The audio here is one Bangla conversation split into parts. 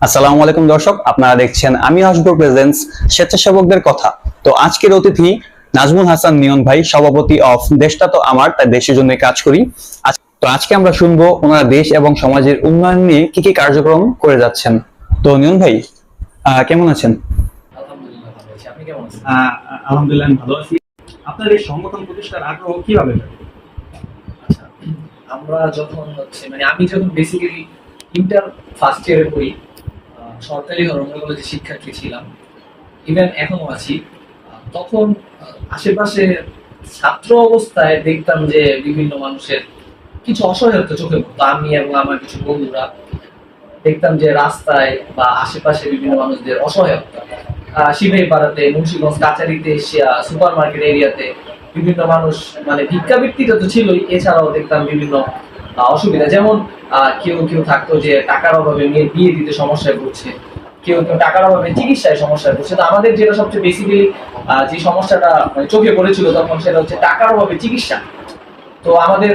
আসসালামু আলাইকুম দর্শক আপনারা দেখছেন আমি আসব প্রেজেন্স স্বেচ্ছাসেবকদের কথা। তো আজকের অতিথি নাজমুল হাসান নিয়ন ভাই সভাপতি অফ দেশটা তো আমার তাই দেশের জন্য কাজ করি। তো আজকে আমরা শুনব ওনারা দেশ এবং সমাজের উন্নয়ন নিয়ে কি কি কার্যক্রম করে যাচ্ছেন। তো নিয়ন ভাই কেমন আছেন? আলহামদুলিল্লাহ ভালো আছি। আপনি কেমন আছেন আহ, আলহামদুলিল্লাহ আমি ভালো আছি। আপনার এই সংগঠন প্রতিষ্ঠার আগ্রহ কীভাবে আমরা যখন হচ্ছে মানে আমি যখন বেসিক্যালি ইন্টার ফার্স্ট ইয়ারে পড়ি সরকারি রমনা কলেজে শিক্ষার্থী ছিলাম। ইভেন এখনও আছি। তখন আশেপাশে ছাত্র অবস্থায় দেখতাম যে বিভিন্ন মানুষের কিছু অসহায়ত্ব চোখে পড়তো। আমি এবং আমার কিছু বন্ধুরা দেখতাম যে রাস্তায় বা আশেপাশে বিভিন্ন মানুষদের অসহায়তা শিবের পাড়াতে মুন্সিগঞ্জ কাচারিতে সুপার মার্কেট এরিয়াতে বিভিন্ন মানুষ মানে ভিক্ষাবৃত্তিটা তো ছিলই। এছাড়াও দেখতাম বিভিন্ন অসুবিধা। যেমন কেউ কেউ থাকতো যে টাকার অভাবে মেয়ের বিয়ে দিতে সমস্যায় পড়ছে, কেউ কেউ টাকার অভাবে চিকিৎসায় সমস্যায় পড়ছে। তো আমাদের যেটা সবচেয়ে বেসিক্যালি যে সমস্যাটা মানে চোখে পড়েছিল তখন সেটা হচ্ছে টাকার অভাবে চিকিৎসা। তো আমাদের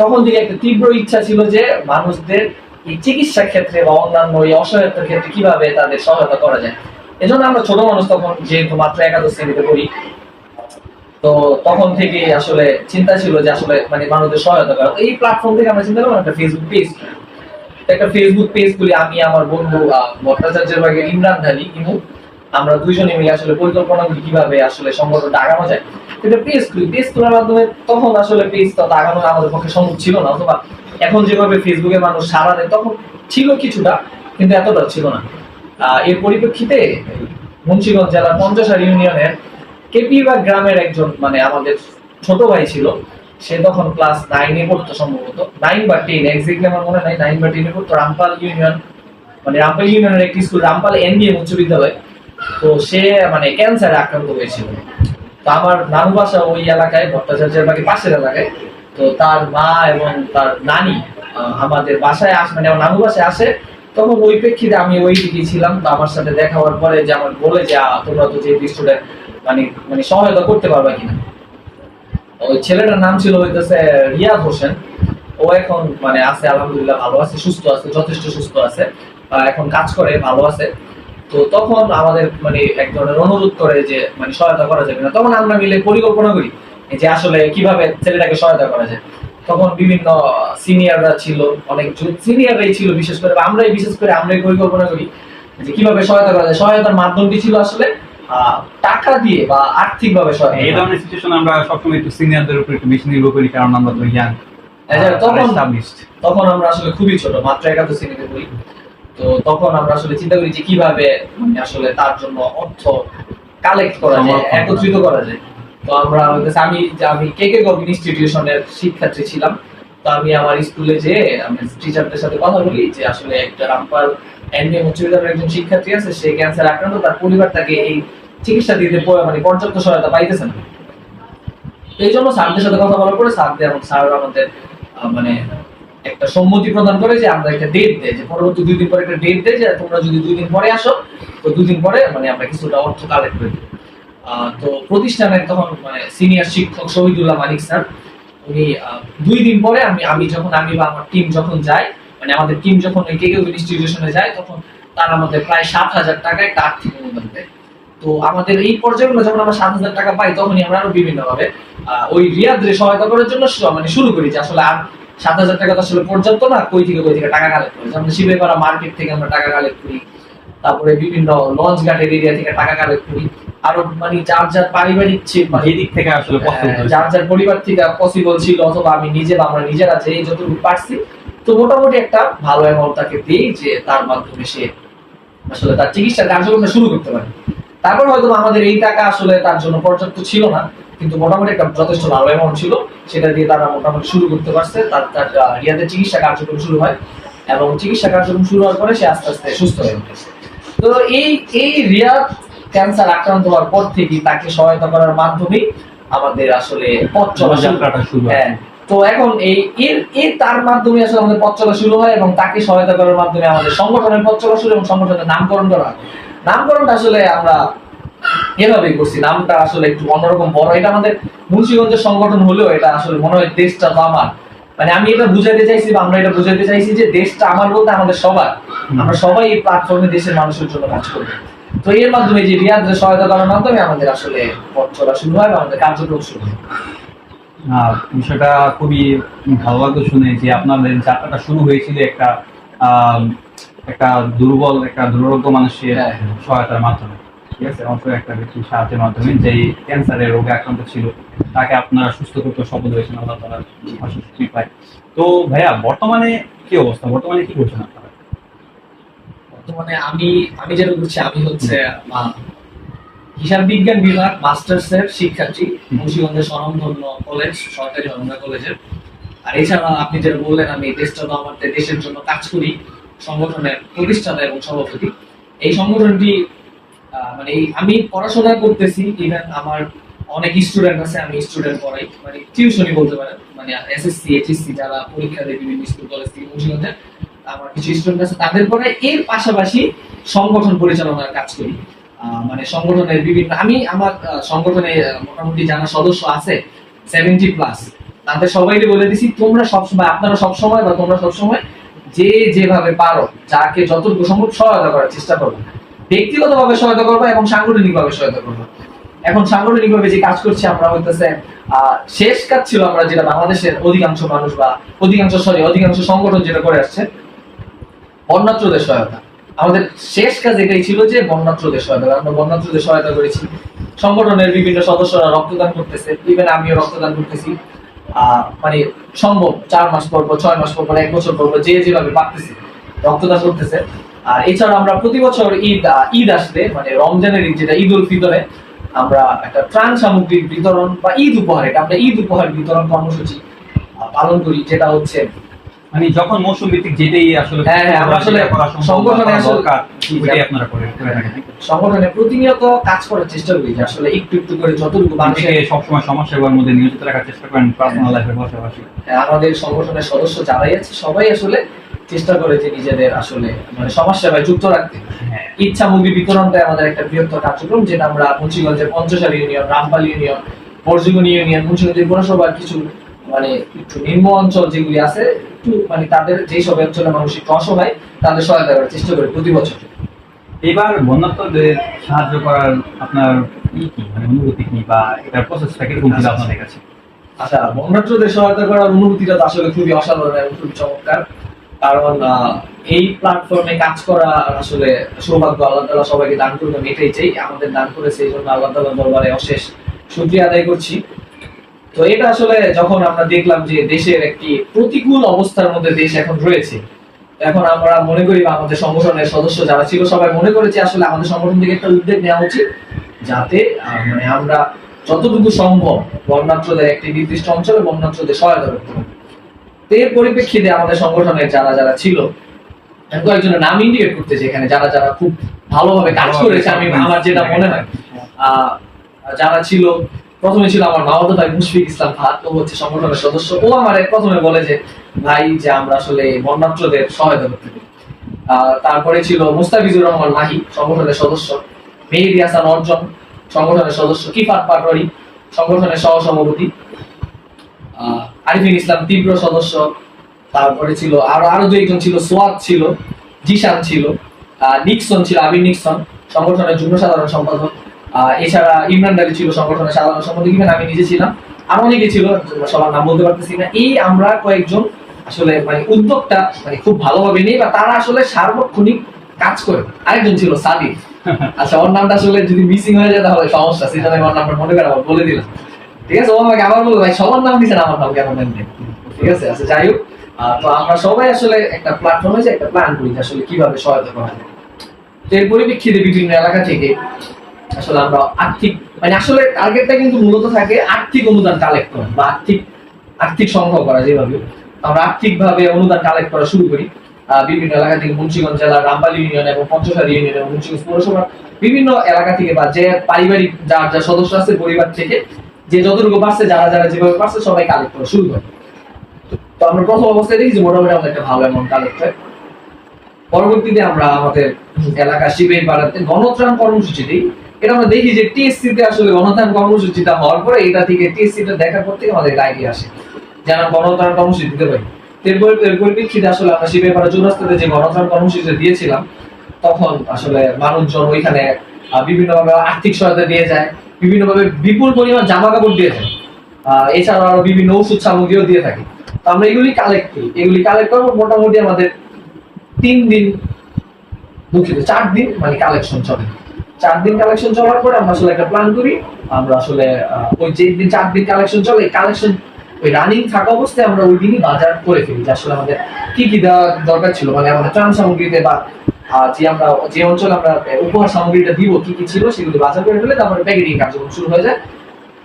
তখন থেকে একটা তীব্র ইচ্ছা ছিল যে মানুষদের এই চিকিৎসা ক্ষেত্রে বা অন্যান্য এই অসহায়তার ক্ষেত্রে কীভাবে তাদের সহায়তা করা যায়। এজন্য আমরা ছোট মানুষ তখন যেহেতু মাত্র একাদশ শ্রেণীতে পড়ি তো তখন থেকে আসলে চিন্তা ছিল যে আসলে মানে মানুষদের সহায়তা করা। এই প্ল্যাটফর্ম থেকে আমরা চিন্তা করলাম, একটা ফেসবুক পেজ একটা ফেসবুক পেজ খুলি, আমি, আমার বন্ধু ভট্টাচার্যের ভাগে ইমরান ঢালি ইমু। আমরা দুইজনে মিলে আসলে পরিকল্পনা করি কীভাবে আসলে সংগঠনটা আগানো যায়। এটা পেজ খুলি। পেজ খোলার মাধ্যমে তখন আসলে পেজ তত আগানো আমাদের পক্ষে সম্ভব ছিল না, অথবা এখন যেভাবে ফেসবুকে মানুষ সারা দেয়, তখন ছিল কিছুটা, কিন্তু এতটা ছিল না। এর পরিপ্রেক্ষিতে মুন্সিগঞ্জ জেলার পঞ্চসার ইউনিয়নের কেপিবা গ্রামের একজন মানে আমাদের ছোট ভাই ছিল, সে তখন ক্লাস নাইনে পড়তো সম্ভবত। নাইন বা টেন এক্সাক্টলি আমার মনে নাই নাইন বা টেনে পড়তো। রামপাল ইউনিয়ন মানে রামপাল ইউনিয়নের একটি স্কুল রামপাল এনবিএম উচ্চ বিদ্যালয়। তো সে মানে ক্যান্সারে আক্রান্ত হয়েছিল। তো আমার নানু বাসা ওই এলাকায়, ভট্টাচার্যের বাকি পাশের এলাকায়। তো তার মা এবং তার নানি আমাদের বাসায় আসে মানে আমার নানু বাসায় আসে। তখন ওই প্রেক্ষিতে আমি ওই দিকে ছিলাম। তো আমার সাথে দেখা হওয়ার পরে যে আমার বলে যে তোমরা তো যে স্টুডেন্ট মানে মানে সহায়তা করতে পারবা কিনা। ওই ছেলেটার নাম ছিল হইতেছে রিয়াদ হোসেন। ও এখন মানে আছে, আলহামদুলিল্লাহ ভালো আছে, সুস্থ আছে, যথেষ্ট সুস্থ আছে এখন কাজ করে, ভালো আছে। তো তখন আমাদের মানে এক ধরনের অনুরোধ করে যে মানে সহায়তা করা যাবে না। তখন আমরা মিলে পরিকল্পনা করি যে আসলে কীভাবে ছেলেটাকে সহায়তা করা যায়। তখন বিভিন্ন সিনিয়ররা ছিল, অনেক সিনিয়ররাই ছিল বিশেষ করে, আমরাই, বিশেষ করে আমরাই পরিকল্পনা করি যে কীভাবে সহায়তা করা যায়। সহায়তার মাধ্যমটি ছিল আসলে টাকা দিয়ে বা আর্থিক ভাবে সহায়তা এই ধরনের সিচুয়েশন আমরা সবসময় একটু সিনিয়রদের উপর একটু বেশি নির্ভর করি কারণ আমরা তো ইয়াং তখন তখন আমরা আসলে খুবই ছোট মাত্র একাদশ শ্রেণীতে পড়ি। তো তখন আমরা আসলে চিন্তা করি যে কীভাবে মানে আসলে তার জন্য অর্থ কালেক্ট করা যায় একত্রিত করা যায়। তো আমরা আমি আমি কে কে গভ ইনস্টিটিউশনের শিক্ষার্থী ছিলাম। তো আমি আমার স্কুলে যে আমি টিচারদের সাথে কথা বলি যে আসলে একটা রামপাল এনবিএম উচ্চ বিদ্যালয়ের একজন শিক্ষার্থী আছে সে ক্যান্সার আক্রান্ত তার পরিবার তাকে এই চিকিৎসা দিতে মানে পর্যাপ্ত সহায়তা পাইতেছে না এই জন্য স্যারদের সাথে কথা বলার পরে স্যারদের এবং স্যার আমাদের মানে একটা সম্মতি প্রদান করে যে আমরা একটা ডেট দেয় যে পরবর্তী দুই দিন পরে একটা ডেট দেয় যে তোমরা যদি দুই দিন পরে আসো, তো দুই দিন পরে মানে আমরা কিছুটা অর্থ কালেক্ট করে। তো প্রতিষ্ঠানের তখন মানে সিনিয়র শিক্ষক শহীদুল্লাহ মালিক স্যার, উনি দুই দিন পরে আমি আমি যখন, আমি বা আমার টিম যখন যাই মানে আমাদের টিম যখন ওই কেকে ইনস্টিটিউশনে যায়, তখন তারা আমাদের প্রায় সাত হাজার টাকা একটা আর্থিক অনুদান দেয়। তো আমাদের এই পর্যায়গুলো যখন আমরা সাত হাজার টাকা পাই তখনই আমরা আরও বিভিন্ন ভাবে ওই রিয়াদরে সহায়তা করার জন্য মানে শুরু করি যে আসলে আর সাত হাজার টাকা তো আসলে পর্যাপ্ত না কই থেকে কই থেকে টাকা কালেক্ট করি। যেমন শিবেপাড়া মার্কেট থেকে আমরা টাকা কালেক্ট করি তারপরে বিভিন্ন লঞ্চ ঘাটের এরিয়া থেকে টাকা কালেক্ট করি। আরও মানে যার যার পারিবারিক মানে দিক থেকে আসলে যার যার পরিবার থেকে পসিবল ছিল অথবা আমি নিজে বা আমরা নিজেরা যে যতটুকু পারছি তো মোটামুটি একটা ভালো অ্যামাউন্ট তাকে দিই যে তার মাধ্যমে সে আসলে তার চিকিৎসা কার্যক্রমটা শুরু করতে পারে। তারপর হয়তো আমাদের এই টাকা আসলে তার জন্য পর্যাপ্ত ছিল না কিন্তু মোটামুটি একটা যথেষ্ট ভালো অ্যামাউন্ট ছিল। সেটা দিয়ে তারা মোটামুটি শুরু করতে পারছে। তার তার আহ, রিয়াদের চিকিৎসা কার্যক্রম শুরু হয় এবং চিকিৎসা কার্যক্রম শুরু হওয়ার পরে সে আস্তে আস্তে সুস্থ হয়ে ওঠে তো এই এই রিয়াদ ক্যান্সার আক্রান্ত হওয়ার পর থেকে তাকে সহায়তা করার মাধ্যমে আমাদের আসলে পথ চলা শুরু হয়। হ্যাঁ। তো এখন এই এর এর তার মাধ্যমে আসলে আমাদের পথ চলা শুরু হয় এবং তাকে সহায়তা করার মাধ্যমে আমাদের সংগঠনের পথ চলা শুরু এবং সংগঠনের নামকরণ করা হয়। নামকরণটা আসলে আমরা এভাবেই করছি। নামটা আসলে একটু অন্যরকম বড়। এটা আমাদের মুন্সিগঞ্জের সংগঠন হলেও এটা আসলে মনে হয় দেশটা তো আমার। মানে আমি এটা বুঝাতে চাইছি বা আমরা এটা বুঝাতে চাইছি যে দেশটা আমার বলতে আমাদের সবার। আমরা সবাই এই প্ল্যাটফর্মে দেশের মানুষের জন্য কাজ করব তো এর মাধ্যমে যে রিয়াদের সহায়তা করার মাধ্যমে আমাদের আসলে পথ চলা শুরু হয় আমাদের কার্যক্রম শুরু হয়। বিষয়টা খুবই ভালো লাগল শুনে যে আপনাদের যাত্রাটা শুরু হয়েছিল একটা আহ, একটা দুর্বল একটা দুর্ভাগ্য মানুষের হ্যাঁ। সহায়তার মাধ্যমে। ঠিক আছে? অবশ্য একটা ব্যক্তির সাহায্যের মাধ্যমে যেই ক্যান্সারের রোগে আক্রান্ত ছিল তাকে আপনারা সুস্থ করতে সফল হয়েছেন। আল্লাহ তালার অশেষ কৃপায় তো ভাইয়া বর্তমানে কি অবস্থা? বর্তমানে কি করছেন আপনারা? বর্তমানে আমি আমি যেটা করছি আমি হচ্ছে হিসাব বিজ্ঞান বিভাগ মাস্টার্স এর শিক্ষার্থী মুন্সিগঞ্জের স্বনামধন্য কলেজ সরকারি কলেজের আর এছাড়া আপনি যেটা বললেন আমি দেশটা তো আমাদের দেশের জন্য কাজ করি। সংগঠনের প্রতিষ্ঠাতা এবং সভাপতি। এই সংগঠনটি মানে আমি পড়াশোনা করতেছি ইভেন আমার অনেক স্টুডেন্ট আছে, আমি স্টুডেন্ট পড়াই মানে টিউশনই বলতে পারেন মানে এসএসসি এইচএসসি যারা পরীক্ষা দেয় বিভিন্ন স্কুল কলেজ থেকে মুন্সিগঞ্জের আমার কিছু স্টুডেন্ট আছে, তাদের পরে এর পাশাপাশি সংগঠন পরিচালনার কাজ করি। মানে সংগঠনের বিভিন্ন, আমি আমার সংগঠনে মোটামুটি যারা সদস্য আছে সেভেন্টি প্লাস তাদের সবাইকে বলে দিছি, তোমরা সবসময়, আপনারা সবসময় বা তোমরা সবসময় যে যেভাবে পারো, যাকে যতটুকু সম্ভব সহায়তা করার চেষ্টা করবে ব্যক্তিগতভাবে সহায়তা করব এবং সাংগঠনিকভাবে সহায়তা করব। এখন সাংগঠনিকভাবে যে কাজ করছি, আমরা হইতেছে শেষ কাজ ছিল আমরা যেটা বাংলাদেশের অধিকাংশ মানুষ বা অধিকাংশ সরি অধিকাংশ সংগঠন যেটা করে আসছে, বন্যাত্রদের সহায়তা। আমাদের শেষ কাজ এটাই ছিল যে বন্যাত্রদের সহায়তা আমরা বন্যাত্রদের সহায়তা করেছি। সংগঠনের বিভিন্ন সদস্যরা রক্তদান করতেছে ইভেন আমিও রক্তদান করতেছি। মানে সম্ভব, চার মাস পর পর, ছয় মাস পর পর, এক বছর পর পর যে যেভাবে পারতেছে, রক্তদান করতেছে। আর এছাড়া আমরা প্রতি বছর ঈদ ঈদ আসলে মানে রমজানের ঈদ, যেটা ঈদ উল ফিতরে, আমরা একটা ত্রাণ সামগ্রীর বিতরণ বা ঈদ উপহার, এটা আমরা ঈদ উপহার বিতরণ কর্মসূচি পালন করি, যেটা হচ্ছে মানে যখন মৌসুম ভিত্তিক যেটাই আসলে হ্যাঁ, হ্যাঁ, আমরা আসলে সংগঠনে আসলে- ওইটাই আপনারা করে সংগঠনে প্রতিনিয়ত কাজ করার চেষ্টা করি আসলে একটু একটু করে যতটুকু মানুষকে সবসময় সমাজ সেবার মধ্যে নিয়োজিত রাখার চেষ্টা করেন পার্সোনাল লাইফের পাশাপাশি? আমাদের সংগঠনের সদস্য যারাই আছে সবাই আসলে চেষ্টা করে যে নিজেদের আসলে মানে সমাজ সেবায় যুক্ত রাখতে। হ্যাঁ। ইচ্ছা মুভি বিতরণটা আমাদের একটা বৃহত্তর কার্যক্রম যেটা আমরা মুন্সিগঞ্জের পঞ্চশালী ইউনিয়ন রামপাল ইউনিয়ন বর্জুগনি ইউনিয়ন মুন্সিগঞ্জের পৌরসভার কিছু মানে একটু নিম্ন অঞ্চল যেগুলি আছে একটু মানে তাদের যেই সব অঞ্চলের মানুষ একটু অসহায় তাদের সহায়তা করার চেষ্টা করি প্রতি বছর। এবার বন্যাত্মদের সাহায্য করার আপনার ই কি? মানে অনুভূতি কি বা এটার প্রসেসটা কীরকম ছিল আপনাদের কাছে? আচ্ছা বন্যাত্রদের সহায়তা করার অনুভূতিটা তো আসলে খুবই অসাধারণ এবং খুবই চমৎকার। কারণ এই প্ল্যাটফর্মে কাজ করা আসলে সৌভাগ্য আল্লাহ তালা সবাইকে দান করবেন এটাই চাই। আমাদের দান করেছে এই জন্য আল্লাহ তালা দরবারে অশেষ শুক্রিয়া আদায় করছি। তো এটা আসলে যখন আমরা দেখলাম যে দেশের একটি প্রতিকূল অবস্থার মধ্যে দেশ এখন রয়েছে এখন আমরা মনে করি আমাদের সংগঠনের সদস্য যারা ছিল সবাই মনে করেছে আসলে আমাদের সংগঠন থেকে একটা উদ্যোগ নেওয়া উচিত যাতে মানে আমরা যতটুকু সম্ভব বন্যাত্রদের একটি নির্দিষ্ট অঞ্চলে বন্যাত্রদের সহায়তা করতে হবে এর পরিপ্রেক্ষিতে আমাদের সংগঠনের যারা যারা ছিল কয়েকজনের নাম ইন্ডিকেট করতেছে এখানে যারা যারা খুব ভালোভাবে কাজ করেছে আমি আমার যেটা মনে হয় আহ, যারা ছিল প্রথমে ছিল আমার মামাতো ভাই মুশফিক ইসলাম ফাত ও হচ্ছে সংগঠনের সদস্য। ও আমার প্রথমে বলে যে, ভাই, যে আমরা আসলে বন্যাত্রদের সহায়তা করতে পারি। তারপরে ছিল মুস্তাফিজুর রহমান মাহি সংগঠনের সদস্য। মেহেদি হাসান অর্জন, সংগঠনের সদস্য। কিফাত পাটোয়ারি, সংগঠনের সহ সভাপতি আরিফিন ইসলাম তীব্র সদস্য। তারপরে ছিল আরও আরও দুইজন ছিল, সোয়াদ ছিল, জিশান ছিল। নিক্সন ছিল আবির নিক্সন, সংগঠনের যুগ্ম সাধারণ সম্পাদক। এছাড়া ইমরান আলী ছিল সংগঠনের সাধারণ সম্পাদক ইভেন আমি নিজে ছিলাম। আরও অনেকে ছিল সবার নাম বলতে পারতেছি না। এই আমরা কয়েকজন আসলে মানে উদ্যোগটা মানে খুব ভালোভাবে নেই বা তারা আসলে সার্বক্ষণিক কাজ করে আরেকজন ছিল সাদিক। আচ্ছা ওর নামটা আসলে যদি মিসিং হয়ে যায় তাহলে সমস্যা সেই জন্য ওর নামটা মনে করে আবার বলে দিলাম। ঠিক আছে ও আমাকে আবার বলল ভাই সবার নাম দিচ্ছেন আমার নাম কেন নেন ঠিক আছে আচ্ছা যাই হোক। তো আমরা সবাই আসলে একটা প্ল্যাটফর্মে যে একটা প্ল্যান করি আসলে কীভাবে সহায়তা করা যায়। তো এর পরিপ্রেক্ষিতে বিভিন্ন এলাকা থেকে আসলে আমরা আর্থিক মানে আসলে টার্গেটটা কিন্তু মূলত থাকে আর্থিক অনুদান কালেক্ট করা বা আর্থিক আর্থিক সংগ্রহ করা যেভাবে। আমরা আর্থিকভাবে অনুদান কালেক্ট করা শুরু করি। বিভিন্ন এলাকা থেকে মুন্সিগঞ্জ জেলার রামপাল ইউনিয়ন এবং পঞ্চসারি ইউনিয়ন এবং মুন্সিগঞ্জ পৌরসভার বিভিন্ন এলাকা থেকে বা যে পারিবারিক যার যা সদস্য আছে পরিবার থেকে যে যতটুকু পারছে, যারা যারা যেভাবে পারছে সবাই কালেক্ট করা শুরু করে। তো আমরা প্রথম অবস্থায় দেখি যে মোটামুটি আমাদের একটা ভালো অ্যামাউন্ট কালেক্ট হয়। পরবর্তীতে আমরা আমাদের এলাকা শিবের পাড়াতে গণত্রাণ কর্মসূচি দিই। এটা আমরা দেখি যে টিএসসি তে আসলে গণত্রাণ কর্মসূচিটা হওয়ার পরে এটা থেকে টিএসসি টা দেখার পর থেকে আমাদের আইডিয়া আসে। যেন গণতন্ত্র কর্মসূচি দিতে পারি তো এর পরি- পরিপ্রেক্ষিতে আসলে আমরা শিবেপাড়া চৌরাস্তাতে যে গণতন্ত্র কর্মসূচি দিয়েছিলাম, তখন আসলে মানুষজন ওইখানে বিভিন্নভাবে আর্থিক সহায়তা দিয়ে যায়, বিভিন্নভাবে বিপুল পরিমাণ জামা কাপড় দিয়ে যায়। এছাড়াও আরও বিভিন্ন ওষুধ সামগ্রীও দিয়ে থাকি। তো আমরা এগুলি কালেক্ট করি। এগুলি কালেক্ট করব মোটামুটি আমাদের তিন দিন দুঃখিত, চার দিন মানে কালেকশন চলে। চার দিন কালেকশন চলার পরে আমরা আসলে একটা প্ল্যান করি। আমরা আসলে ওই যে দিন চার দিন কালেকশন চলে কালেকশন ওই রানিং থাকা অবস্থায় আমরা ওই দিনই বাজার করে ফেলি আসলে আমাদের কি কি দেওয়া দরকার ছিল মানে আমাদের ত্রাণ সামগ্রীতে বা যে আমরা, যে অঞ্চলে আমরা উপহার সামগ্রীটা দিব, কি কি ছিল সেগুলো বাজার করে ফেলে, তারপরে প্যাকেটিং কার্যক্রম শুরু হয়ে যায়।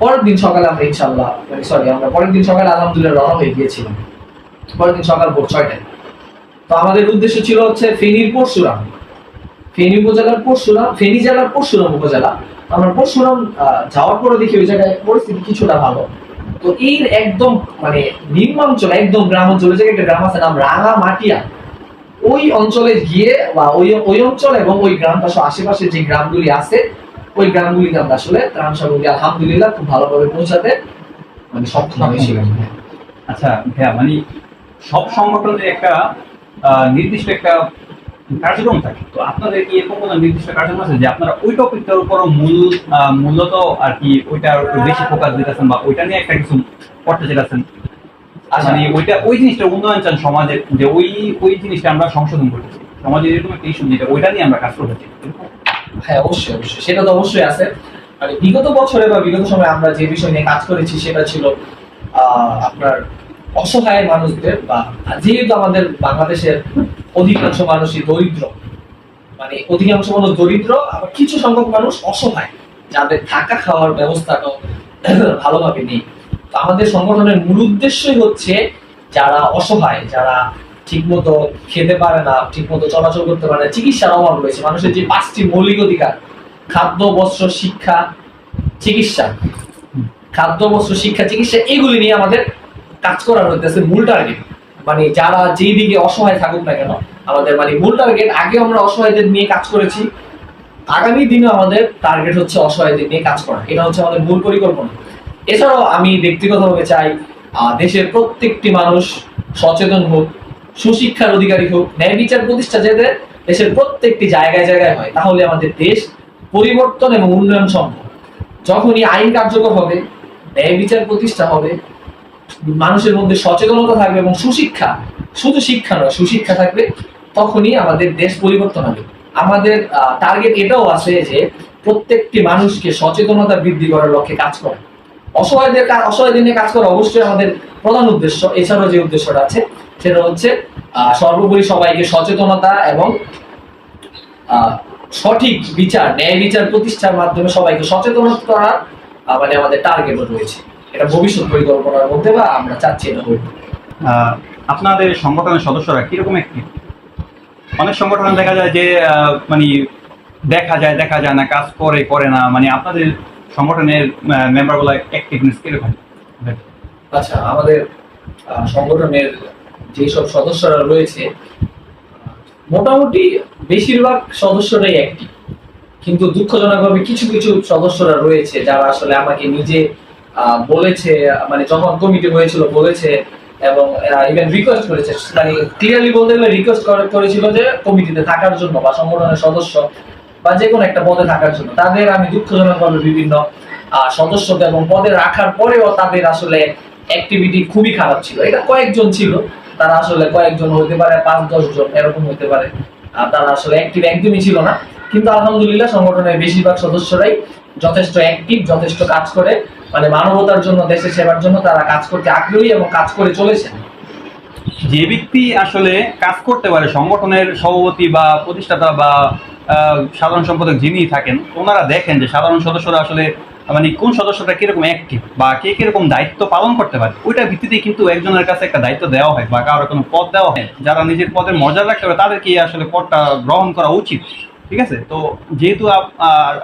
পরের দিন সকালে আমরা ইনশাল্লাহ মানে সরি আমরা পরের দিন সকালে আলহামদুলিল্লাহ রওনা হয়ে গিয়েছিলাম। পরের দিন সকাল ভোর ছয়টায়। তো আমাদের উদ্দেশ্য ছিল হচ্ছে ফেনীর পরশুরাম। ফেনী উপজেলার পরশুরাম ফেনী জেলার পরশুরাম উপজেলা। আমরা পরশুরাম যাওয়ার পরে দেখি ওই জায়গায় পরিস্থিতি কিছুটা ভালো। তো এর একদম মানে নিম্নাঞ্চল একদম গ্রাম অঞ্চলে একটা গ্রাম আছে নাম রাঙা মাটিয়া ওই অঞ্চলে গিয়ে বা ওই ওই অঞ্চল এবং ওই গ্রামটা আশেপাশে যে গ্রামগুলি আছে ওই গ্রামগুলিতে আমরা আসলে ত্রাণ সামগ্রী আলহামদুলিল্লাহ খুব ভালোভাবে পৌঁছাতে মানে সক্ষম হয়েছিলাম। আচ্ছা ভাইয়া মানে সব সংগঠনের একটা আহ, নির্দিষ্ট একটা কার্যক্রম থাকে। তো আপনাদের কি এরকম কোনো নির্দিষ্ট কার্যক্রম আছে যে আপনারা ওই টপিকটার উপর মূল মূলত আর কি ওইটার উপর বেশি ফোকাস দিতেছেন বা ওইটা নিয়ে একটা কিছু করতে চাইতেছেন? মানে ওইটা, ওই জিনিসটা উন্নয়ন চান সমাজের, যে ওই ওই জিনিসটা আমরা সংশোধন করতেছি সমাজের এরকম একটা ইস্যু যেটা ওইটা নিয়ে আমরা কাজ করতেছি হ্যাঁ অবশ্যই অবশ্যই। সেটা তো অবশ্যই আছে। মানে বিগত বছরে বা বিগত সময়ে আমরা যে বিষয় নিয়ে কাজ করেছি সেটা ছিল আপনার অসহায় মানুষদের বা যেহেতু আমাদের বাংলাদেশের অধিকাংশ মানুষই দরিদ্র। মানে অধিকাংশ মানুষ দরিদ্র আবার কিছু সংখ্যক মানুষ অসহায় যাদের থাকা খাওয়ার ব্যবস্থাটাও ভালোভাবে নেই। তো আমাদের সংগঠনের মূল উদ্দেশ্যই হচ্ছে যারা অসহায় যারা ঠিকমতো খেতে পারে না ঠিকমতো চলাচল করতে পারে না চিকিৎসার অভাব রয়েছে মানুষের যে পাঁচটি মৌলিক অধিকার খাদ্য বস্ত্র শিক্ষা চিকিৎসা। খাদ্য বস্ত্র শিক্ষা চিকিৎসা এগুলি নিয়ে আমাদের কাজ করার হইতেছে মূল টার্গেট মানে যারা যেই দিকে অসহায় থাকুক না কেন, আমাদের মানে মূল টার্গেট আগে আমরা অসহায়দের নিয়ে কাজ করেছি, আগামী দিনে আমাদের টার্গেট হচ্ছে অসহায়দের নিয়ে কাজ করা, এটা হচ্ছে আমাদের মূল পরিকল্পনা। এছাড়াও আমি ব্যক্তিগতভাবে চাই দেশের প্রত্যেকটি মানুষ সচেতন হোক, সুশিক্ষার অধিকারী হোক, ন্যায় বিচার প্রতিষ্ঠা যাতে দেশের প্রত্যেকটি জায়গায় জায়গায় হয়, তাহলে আমাদের দেশ পরিবর্তন এবং উন্নয়ন সম্ভব। যখনই আইন কার্যকর হবে, ন্যায় বিচার প্রতিষ্ঠা হবে মানুষের মধ্যে সচেতনতা থাকবে এবং সুশিক্ষা, শুধু শিক্ষা নয়, সুশিক্ষা থাকবে, তখনই আমাদের দেশ পরিবর্তন হবে। আমাদের টার্গেট এটাও আছে যে প্রত্যেকটি মানুষকে সচেতনতা বৃদ্ধি করার লক্ষ্যে কাজ করা। অসহায়দের কা- অসহায়দের নিয়ে কাজ করা অবশ্যই আমাদের প্রধান উদ্দেশ্য। এছাড়াও যে উদ্দেশ্যটা আছে, সেটা হচ্ছে সর্বোপরি সবাইকে সচেতনতা এবং সঠিক বিচার, ন্যায় বিচার প্রতিষ্ঠার মাধ্যমে সবাইকে সচেতন করার মানে আমাদের টার্গেটও রয়েছে। এটা ভবিষ্যৎ পরিকল্পনার মধ্যে বা আমরা চাচ্ছি এটা হইব আপনাদের সংগঠনের সদস্যরা কীরকম একটি? অনেক সংগঠন দেখা যায় যে মানে দেখা যায় দেখা যায় না কাজ করে করে না মানে আপনাদের সংগঠনের মেম্বারগুলা অ্যাক্টিভনেস কীরকম? আচ্ছা আমাদের সংগঠনের যেসব সদস্যরা রয়েছে মোটামুটি বেশিরভাগ সদস্যরাই অ্যাক্টিভ কিন্তু দুঃখজনকভাবে কিছু কিছু সদস্যরা রয়েছে যারা আসলে আমাকে নিজে বলেছে মানে যখন কমিটি হয়েছিল বলেছে এবং ইভেন রিকোয়েস্ট করেছে মানে ক্লিয়ারলি বলতে গেলে রিকোয়েস্ট করেছিল যে কমিটিতে থাকার জন্য বা সংগঠনের সদস্য বা যে কোনো একটা পদে থাকার জন্য। তাদের আমি দুঃখজনকভাবে বিভিন্ন সদস্যকে এবং পদে রাখার পরেও তাদের আসলে অ্যাক্টিভিটি খুবই খারাপ ছিল। এটা কয়েকজন ছিল, তারা আসলে কয়েকজন হতে পারে, পাঁচ দশ জন এরকম হতে পারে। তারা আসলে অ্যাক্টিভ একদমই ছিল না। কিন্তু আলহামদুলিল্লাহ সংগঠনের বেশিরভাগ সদস্যরাই যথেষ্ট অ্যাক্টিভ যথেষ্ট কাজ করে। মানে মানবতার জন্য, দেশের সেবার জন্য তারা কাজ করতে আগ্রহী এবং কাজ করে চলেছেন। যে ব্যক্তি আসলে কাজ করতে পারে, সংগঠনের সভাপতি বা প্রতিষ্ঠাতা বা সাধারণ সম্পাদক যিনি থাকেন, ওনারা দেখেন যে সাধারণ সদস্যরা আসলে মানে কোন সদস্যটা কীরকম অ্যাক্টিভ বা কে কীরকম দায়িত্ব পালন করতে পারে, ওইটার ভিত্তিতে কিন্তু একজনের কাছে একটা দায়িত্ব দেওয়া হয় বা কারোর কোনো পদ দেওয়া হয়। যারা নিজের পদের মর্যাদা রাখতে পারে, তাদেরকে আসলে পদটা গ্রহণ করা উচিত। ঠিক আছে? তো যেহেতু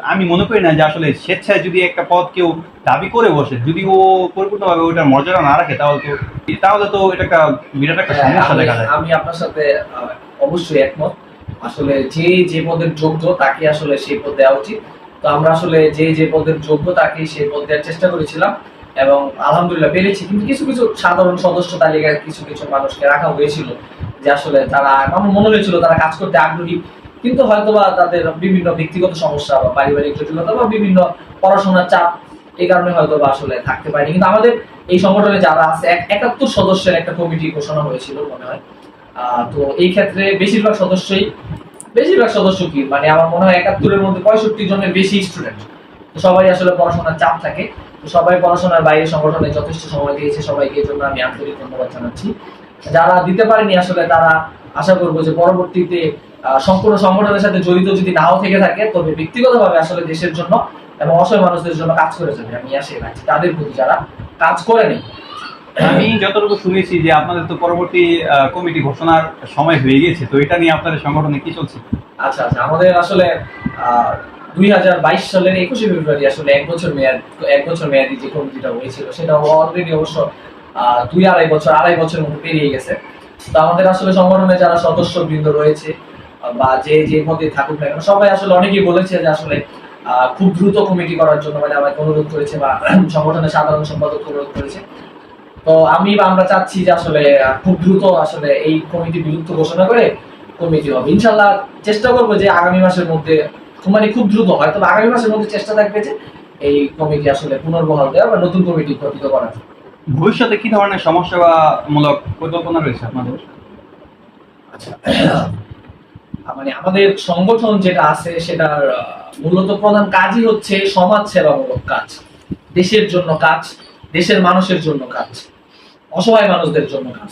আমি মনে করি না যে আসলে স্বেচ্ছায় যদি একটা পদ কেউ দাবি করে বসে যদি ও পরিপূর্ণভাবে ওইটার মর্যাদা না রাখে তাহলে তো তাহলে তো এটা একটা বিরাট একটা সমস্যা দেখা যায় আমি- আমি আপনার সাথে অবশ্যই একমত। আসলে যে যে পদের যোগ্য তাকে আসলে সেই পদ দেওয়া উচিত। তো আমরা আসলে যে যে পদের যোগ্য তাকে সেই পদ দেওয়ার চেষ্টা করেছিলাম এবং আলহামদুলিল্লাহ পেরেছি। কিন্তু কিছু কিছু সাধারণ সদস্য তালিকায় কিছু কিছু মানুষকে রাখা হয়েছিল যে আসলে তারা আমার মনে হয়েছিল তারা কাজ করতে আগ্রহী। কিন্তু হয়তোবা তাদের বিভিন্ন ব্যক্তিগত সমস্যা বা পারিবারিক জটিলতা বা বিভিন্ন পড়াশোনার চাপ এই কারণে হয়তো বা আসলে থাকতে পারেনি। কিন্তু আমাদের এই সংগঠনে যারা আছে, এক- একাত্তর সদস্যের একটা কমিটি ঘোষণা হয়েছিল মনে হয়। তো এই ক্ষেত্রে বেশিরভাগ সদস্যই বেশিরভাগ সদস্য কি? মানে আমার মনে হয় একাত্তরের মধ্যে পঁয়ষট্টি জনের বেশি স্টুডেন্ট তো সবাই আসলে পড়াশোনার চাপ থাকে। তো সবাই পড়াশোনার বাইরে সংগঠনে যথেষ্ট সময় দিয়েছে সবাইকে এর জন্য আমি আন্তরিক ধন্যবাদ জানাচ্ছি। যারা দিতে পারেনি আসলে তারা আশা করব যে পরবর্তীতে সম্পূর্ণ সংগঠনের সাথে জড়িত যদি নাও থেকে থাকে তবে ব্যক্তিগতভাবে আসলে দেশের জন্য এবং অসহায় মানুষদের জন্য কাজ করে যাবে আমি আসে রাখছি। তাদের প্রতি যারা কাজ করেনি আমি যতটুকু শুনেছি যে আপনাদের তো পরবর্তী কমিটি ঘোষণার সময় হয়ে গিয়েছে তো এটা নিয়ে আপনাদের সংগঠনে কি চলছে? আচ্ছা আচ্ছা আমাদের আসলে দুই হাজার বাইশ সালের একুশে ফেব্রুয়ারি আসলে এক বছর মেয়াদ এক বছর মেয়াদি যে কমিটিটা হয়েছিল সেটা অলরেডি অবশ্য দুই আড়াই বছর আড়াই বছরের মতো পেরিয়ে গেছে। তো আমাদের আসলে সংগঠনে যারা সদস্য বৃন্দ রয়েছে বা যে যে পদে থাকুক না কেন সবাই আসলে অনেকেই বলেছে যে আসলে খুব দ্রুত কমিটি করার জন্য মানে আমাকে অনুরোধ করেছে বা সংগঠনের সাধারণ সম্পাদক অনুরোধ করেছে। তো আমি বা আমরা চাচ্ছি যে আসলে খুব দ্রুত আসলে এই কমিটি বিলুপ্ত ঘোষণা করে কমিটি হবে। ইনশাল্লাহ চেষ্টা করব যে আগামী মাসের মধ্যে মানে খুব দ্রুত হয় তবে আগামী মাসের মধ্যে চেষ্টা থাকবে যে এই কমিটি আসলে পুনর্বহাল দেওয়া বা নতুন কমিটি গঠিত করা ভবিষ্যতে কি ধরনের সমস্যা বা মূলক পরিকল্পনা রয়েছে আপনাদের? আচ্ছা মানে আমাদের সংগঠন যেটা আছে সেটার মূলত প্রধান কাজই হচ্ছে সমাজ সেবামূলক কাজ। দেশের জন্য কাজ দেশের মানুষের জন্য কাজ অসহায় মানুষদের জন্য কাজ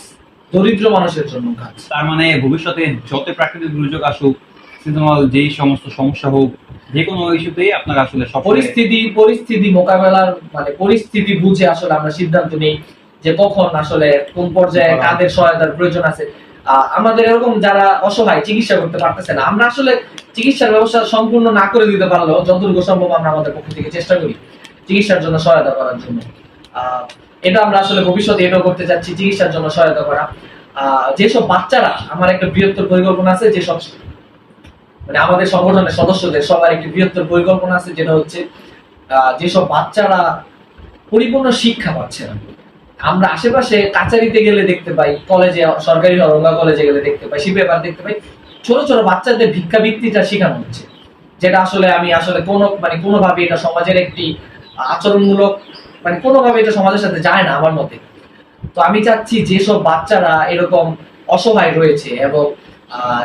দরিদ্র মানুষের জন্য কাজ। তার মানে ভবিষ্যতে যত প্রাকৃতিক দুর্যোগ আসুক সিজনাল যেই সমস্ত সমস্যা হোক যে কোনো ইস্যুতেই আপনার আসলে পরিস্থিতি পরিস্থিতি মোকাবেলার মানে পরিস্থিতি বুঝে আসলে আমরা সিদ্ধান্ত নিই যে কখন আসলে কোন পর্যায়ে কাদের সহায়তার প্রয়োজন আছে। আমাদের এরকম যারা অসহায় চিকিৎসা করতে পারতেছে না, আমরা আসলে চিকিৎসার ব্যবস্থা সম্পূর্ণ না করে দিতে পারলেও যতটুকু সম্ভব আমরা আমাদের পক্ষ থেকে চেষ্টা করি চিকিৎসার জন্য সহায়তা করার জন্য। এটা আমরা আসলে ভবিষ্যতে এটাও করতে চাচ্ছি চিকিৎসার জন্য সহায়তা করা। যেসব বাচ্চারা, আমার একটা বৃহত্তর পরিকল্পনা আছে, যেসব মানে আমাদের সংগঠনের সদস্যদের সবার একটি বৃহত্তর পরিকল্পনা আছে, যেটা হচ্ছে যেসব বাচ্চারা পরিপূর্ণ শিক্ষা পাচ্ছে না আমরা আশেপাশে কাচারিতে গেলে দেখতে পাই কলেজে সরকারি অরঙ্গা কলেজে গেলে দেখতে পাই শিপেপার দেখতে পাই। ছোট ছোট বাচ্চাদের ভিক্ষা ভিক্ষাবৃত্তিটা শেখানো হচ্ছে। যেটা আসলে আমি আসলে কোনো মানে কোনোভাবে এটা সমাজের একটি আচরণমূলক মানে কোনোভাবে এটা সমাজের সাথে যায় না আমার মতে। তো আমি চাচ্ছি যেসব বাচ্চারা এরকম অসহায় রয়েছে এবং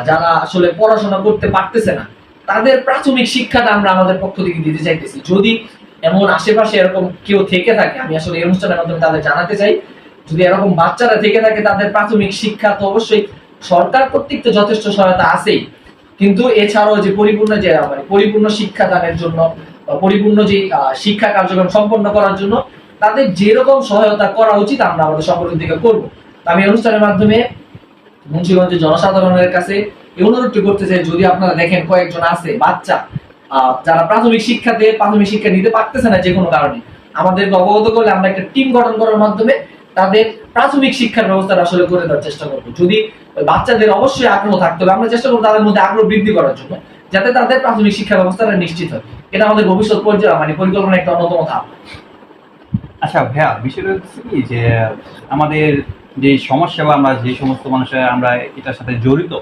যারা আসলে পড়াশোনা করতে পারতেছে না, তাদের প্রাথমিক শিক্ষাটা আমরা আমাদের পক্ষ থেকে দিতে চাইতেছি। যদি এমন আশেপাশে এরকম কেউ থেকে থাকে, আমি আসলে এই অনুষ্ঠানের মাধ্যমে তাদের জানাতে চাই। যদি এরকম বাচ্চারা থেকে থাকে, তাদের প্রাথমিক শিক্ষা তো অবশ্যই সরকার কর্তৃক তো যথেষ্ট সহায়তা আছেই। কিন্তু এছাড়াও যে পরিপূর্ণ যে মানে পরিপূর্ণ শিক্ষা দানের জন্য পরিপূর্ণ যে শিক্ষা কার্যক্রম সম্পন্ন করার জন্য তাদের যেরকম সহায়তা করা উচিত আমরা আমাদের সংগঠন থেকে করব। আমি অনুষ্ঠানের মাধ্যমে মুন্সিগঞ্জের জনসাধারণের কাছে এই অনুরোধটি করতে চাই, যদি আপনারা দেখেন কয়েকজন আছে, বাচ্চা যারা প্রাথমিক শিক্ষাতে প্রাথমিক শিক্ষা নিতে পারতেছে না যে কোনো কারণে, আমাদেরকে অবগত করলে আমরা একটা টিম গঠন করার মাধ্যমে তাদের প্রাথমিক শিক্ষার ব্যবস্থাটা আসলে করে দেওয়ার চেষ্টা করব। যদি বাচ্চাদের অবশ্যই আগ্রহ থাকতে হবে, আমরা চেষ্টা করব তাদের মধ্যে আগ্রহ বৃদ্ধি করার জন্য, যাতে তাদের প্রাথমিক শিক্ষা ব্যবস্থাটা নিশ্চিত হয়। এটা আমাদের ভবিষ্যৎ পর্যায়ে মানে পরিকল্পনা একটা অন্যতম ধাপ। আচ্ছা ভাইয়া বিষয়টা হচ্ছে কি যে আমাদের যে সমাজসেবা, আমরা যে সমস্ত মানুষের, আমরা এটার সাথে জড়িত,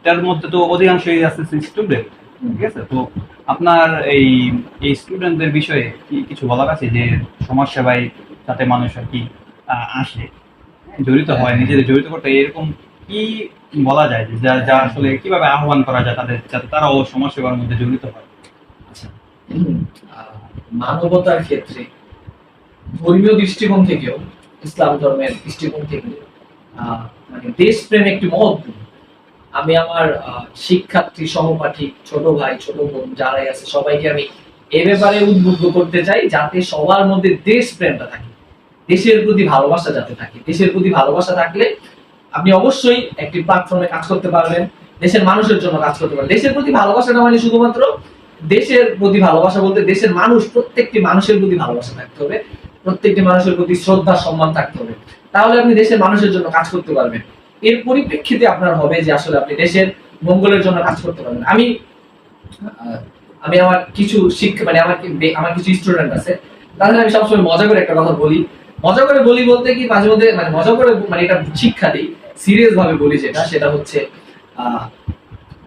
এটার মধ্যে তো অধিকাংশই আছে স্টুডেন্ট ঠিক আছে? তো আপনার এই এই স্টুডেন্টদের বিষয়ে কি কিছু বলার আছে যে সমাজসেবায় যাতে মানুষ আর কি আসে? হ্যাঁ, জড়িত হয় নিজেদের জড়িত করতে এরকম কি বলা যায় যে আসলে কীভাবে আহ্বান করা যায় তাদের যাতে তারাও সমাজসেবার মধ্যে জড়িত হয়? আচ্ছা। মানবতার ক্ষেত্রে ধর্মীয় দৃষ্টিকোণ থেকেও ইসলাম ধর্মের দৃষ্টিকোণ থেকে আহ, মানে দেশপ্রেম একটি মহৎ। আমি আমার শিক্ষার্থী সহপাঠী ছোট ভাই, ছোট বোন যারাই আছে, সবাইকে আমি এ ব্যাপারে উদ্বুদ্ধ করতে চাই যাতে সবার মধ্যে দেশপ্রেমটা থাকে। দেশের প্রতি ভালোবাসা যাতে থাকে। দেশের প্রতি ভালোবাসা থাকলে আপনি অবশ্যই একটি প্ল্যাটফর্মে কাজ করতে পারবেন, দেশের মানুষের জন্য কাজ করতে পারবেন। দেশের প্রতি ভালোবাসাটা মানে শুধুমাত্র দেশের প্রতি ভালোবাসা বলতে দেশের মানুষ, প্রত্যেকটি মানুষের প্রতি ভালোবাসা থাকতে হবে, প্রত্যেকটি মানুষের প্রতি শ্রদ্ধা, সম্মান থাকতে হবে। তাহলে আপনি দেশের মানুষের জন্য কাজ করতে পারবেন। এর পরিপ্রেক্ষিতে আপনার হবে যে আসলে আপনি দেশের মঙ্গলের জন্য কাজ করতে পারবেন। আমি আমি আমার কিছু শিক্ষা মানে আমার আমার কিছু স্টুডেন্ট আছে তাহলে আমি সবসময় মজা করে একটা কথা বলি। মজা করে বলি বলতে কি মাঝে মধ্যে মানে মজা করে মানে এটা শিক্ষা দিই সিরিয়াস ভাবে বলি যেটা, সেটা হচ্ছে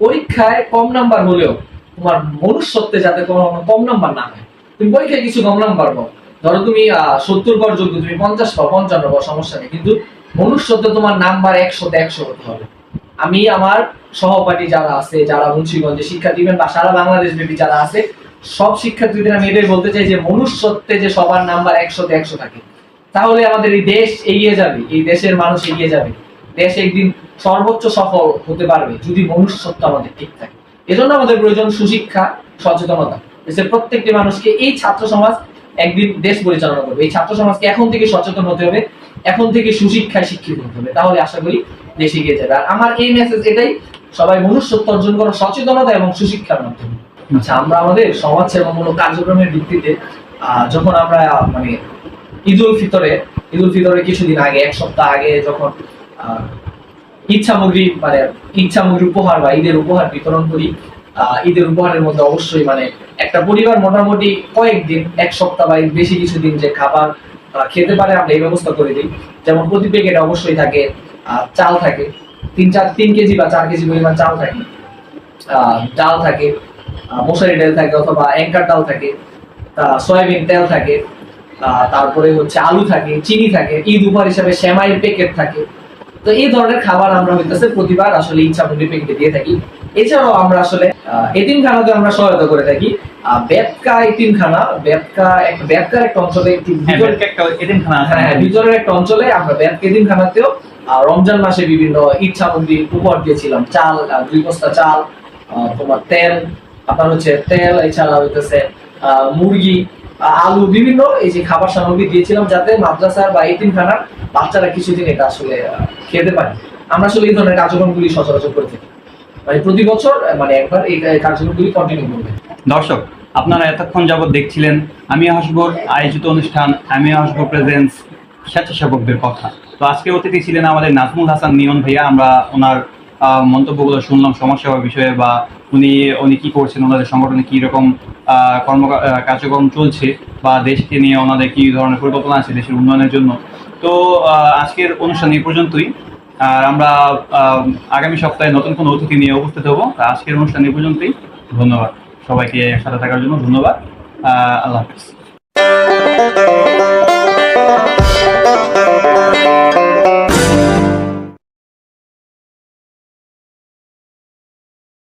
পরীক্ষায় কম নাম্বার হলেও তোমার মনুষ্যত্বে যাতে কোনো কম নাম্বার না হয়। তুমি পরীক্ষায় কিছু কম নাম্বার পাও। ধরো তুমি সত্তর পর যোগ্য, তুমি পঞ্চাশ পাও, পঞ্চান্ন পাও, সমস্যা নেই। কিন্তু মনুষ্যত্বে তোমার নাম্বার একশোতে একশো হতে হবে। আমি, আমার সহপাঠী যারা আছে, যারা মুন্সিগঞ্জে শিক্ষা দিবেন বা সারা বাংলাদেশ ব্যাপী যারা আছে, সব শিক্ষার্থীদের আমি এটাই বলতে চাই যে, মনুষ্যত্বে যে সবার নাম্বার একশোতে একশো থাকে, তাহলে আমাদের এই দেশ এগিয়ে যাবে, এই দেশের মানুষ এগিয়ে যাবে। দেশ একদিন সর্বোচ্চ সফল হতে পারবে, যদি মনুষ্যত্ব আমাদের ঠিক থাকে। এজন্য আমাদের প্রয়োজন সুশিক্ষা, সচেতনতা। দেশের প্রত্যেকটি মানুষকে এই ছাত্র সমাজ একদিন দেশ পরিচালনা করবে। এই ছাত্র সমাজকে এখন থেকে সচেতন হতে হবে, এখন থেকে সুশিক্ষায় শিক্ষিত হতে হবে। তাহলে আশা করি দেশ এগিয়ে যাবে। আর আমার এই মেসেজ এটাই, সবাই মনুষ্যত্ব অর্জন করো সচেতনতা এবং সুশিক্ষার মাধ্যমে। আচ্ছা আমরা আমাদের সমাজ সেবামূলক কার্যক্রমের ভিত্তিতে যখন আমরা মানে ঈদ উল ফিতরে, ঈদ উল ফিতরের কিছুদিন আগে, এক সপ্তাহ আগে যখন ঈদ মানে ঈদ সামগ্রী উপহার বা ঈদের উপহার বিতরণ করি ঈদের উপহারের মধ্যে অবশ্যই মানে একটা পরিবার মোটামুটি কয়েকদিন, এক সপ্তাহ বা বেশি কিছুদিন যে খাবার খেতে পারে, আমরা এই ব্যবস্থা করে দিই। যেমন প্রতি প্যাকেটে অবশ্যই থাকে চাল থাকে। তিন চার, তিন কেজি বা চার কেজি পরিমাণ চাল থাকে। ডাল থাকে মশারি ডাল থাকে অথবা অ্যাঙ্কার ডাল থাকে সয়াবিন তেল থাকে তারপরে হচ্ছে আলু থাকে, চিনি থাকে, ঈদ উপহার হিসাবে সেমাইয়ের প্যাকেট থাকে। তো এই ধরনের খাবার আমরা হইতেছে প্রতিবার আসলে ইচ্ছা মন্দির প্যাকেটে দিয়ে থাকি। এছাড়াও আমরা আসলে এতিমখানাতে আমরা সহায়তা করে থাকি। বেতকা এতিমখানা বেতকা একটা অঞ্চলে হ্যাঁ ব্যাংকে একটা হ্যাঁ হ্যাঁ, ভিতরের একটা অঞ্চলে আমরা ব্যাট কেদিন খানাতেও রমজান মাসে বিভিন্ন ঈদ সামগ্রী উপহার দিয়েছিলাম। চাল দুই বস্তা চাল তোমার তেল আপনার হচ্ছে তেল এছাড়া হইতেছে আহ, মুরগি আলু বিভিন্ন এই যে খাবার সামগ্রী দিয়েছিলাম যাতে মাদ্রাসার বা এতিম খানার বাচ্চারা কিছুদিন এটা আসলে খেতে পারে। আমরা আসলে এই ধরনের কার্যক্রমগুলি সচরাচর করে থাকি। মানে প্রতি বছর মানে একবার এই কার্যক্রমগুলি কন্টিনিউ করবে। দর্শক, আপনারা এতক্ষণ যাবৎ দেখছিলেন, আমি হাসবর আয়োজিত অনুষ্ঠান, আমি হাসবর প্রেজেন্স স্বেচ্ছাসেবকদের কথা। তো আজকে অতিথি ছিলেন আমাদের নাজমুল হাসান নিয়ন ভাইয়া, আমরা ওনার মন্তব্যগুলো শুনলাম সমাজসেবা বিষয়ে বা উনি উনি কি করছেন, ওনাদের সংগঠনে কি রকম কর্ম কার্যক্রম চলছে বা দেশকে নিয়ে ওনাদের কি ধরনের পরিকল্পনা আছে, দেশের উন্নয়নের জন্য। তো আজকের অনুষ্ঠান এই পর্যন্তই। আর আমরা আগামী সপ্তাহে নতুন কোনো অতিথি নিয়ে উপস্থিত হব। আজকের অনুষ্ঠান এই পর্যন্তই। ধন্যবাদ। সবাইকে সাথে থাকার জন্য ধন্যবাদ। আল্লাহ হাফিজ।